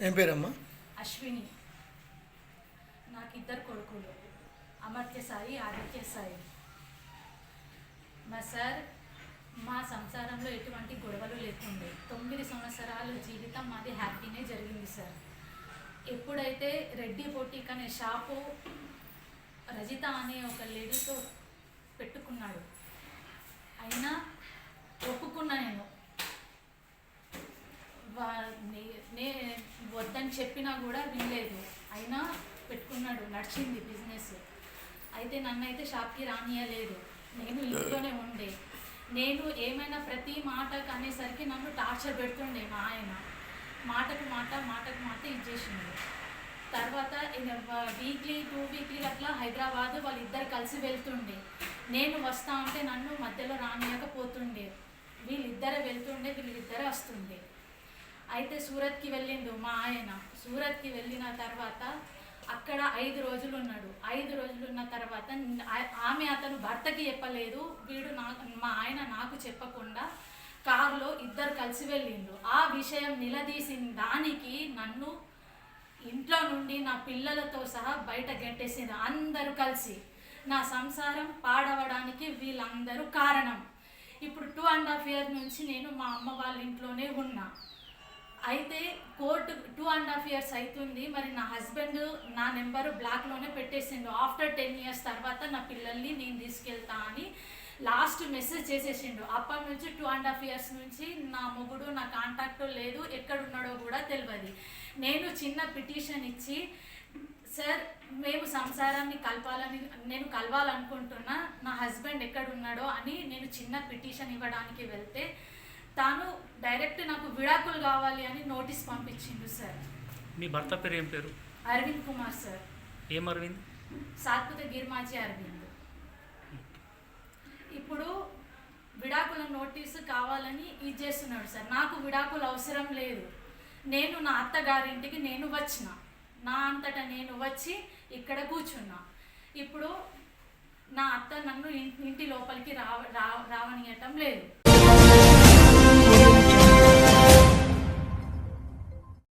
ఏం పేరమ్మా? అశ్విని. నాకు ఇద్దరు కొడుకులు. అమర్త్య సాయి ఆదిత్య సాయి. మా సార్ మా సంసారంలో ఎటువంటి గొడవలు లేకుండే. తొమ్మిది సంవత్సరాల జీవితం మాది హ్యాపీనే జరిగింది సార్. ఎప్పుడైతే రెడ్డి బొటిక్ అనే షాపు రజిత అనే ఒక లేడీతో పెట్టుకున్నాడు అయినా ఒప్పుకున్నా నేను వా- నే- నే వద్దని చెప్పినా కూడా వినలేదు. అయినా పెట్టుకున్నాడు నడిచింది బిజినెస్ అయితే నన్ను అయితే షాప్కి రానియలేదు. నేను ఇంట్లోనే ఉండే. నేను ఏమైనా ప్రతి మాటకు అనేసరికి నన్ను టార్చర్ పెడుతుండే మా ఆయన. మాటకు మాట మాటకు మాట ఇచ్చేసిండు తర్వాత వీక్లీ టూ వీక్లీ అట్లా హైదరాబాద్ వాళ్ళిద్దరు కలిసి వెళ్తుండే. నేను వస్తా ఉంటే నన్ను మధ్యలో రానియకపోతుండే. వీళ్ళిద్దరే వెళ్తుండే వీళ్ళిద్దరే వస్తుండే. అయితే సూరత్కి వెళ్ళిండు మా ఆయన. సూరత్కి వెళ్ళిన తర్వాత అక్కడ ఐదు రోజులు ఉన్నాడు ఐదు రోజులు ఉన్న తర్వాత ఆమె అతను భర్తకి చెప్పలేదు. వీడు నాకు మా ఆయన నాకు చెప్పకుండా కారులో ఇద్దరు కలిసి వెళ్ళిండు. ఆ విషయం నిలదీసిన దానికి నన్ను ఇంట్లో నుండి నా పిల్లలతో సహా బయట గెంటేసింది అందరూ కలిసి నా సంసారం పాడవడానికి వీళ్ళందరూ కారణం. ఇప్పుడు టూ అండ్ హాఫ్ ఇయర్ నుంచి నేను మా అమ్మ వాళ్ళ ఇంట్లోనే ఉన్నా. అయితే court two and half years అవుతుంది మరి నా హస్బెండ్ నా నెంబర్ బ్లాక్లోనే పెట్టేసిండు. ఆఫ్టర్ టెన్ ఇయర్స్ తర్వాత నా పిల్లల్ని నేను తీసుకెళ్తా అని లాస్ట్ మెసేజ్ చేసేసిండు. అప్పటి నుంచి టూ అండ్ హాఫ్ ఇయర్స్ నుంచి నా మొగుడు నా కాంటాక్ట్ లేదు. ఎక్కడున్నాడో కూడా తెలియదు నేను చిన్న పిటిషన్ ఇచ్చి సార్ మేము సంసారాన్ని కలపాలని నేను కలవాలనుకుంటున్నా. నా హస్బెండ్ ఎక్కడున్నాడో అని నేను చిన్న పిటిషన్ ఇవ్వడానికి వెళ్తే తాను డైరెక్ట్ నాకు విడాకులు కావాలి అని నోటీస్ పంపించిండు సార్. మీ భర్త పేరు ఏం పేరు? అరవింద్ కుమార్ సార్. ఏం అరవింద్? సాత్పుత గిర్మాజీ అరవింద్. ఇప్పుడు విడాకుల నోటీసు కావాలని ఇది చేస్తున్నాడు సార్. నాకు విడాకులు అవసరం లేదు. నేను నా అత్తగారింటికి నేను వచ్చిన. నా అంతటా నేను వచ్చి ఇక్కడ కూర్చున్నా. ఇప్పుడు నా అత్త నన్ను ఇంటి లోపలికి రావ రావ రావనియటం లేదు.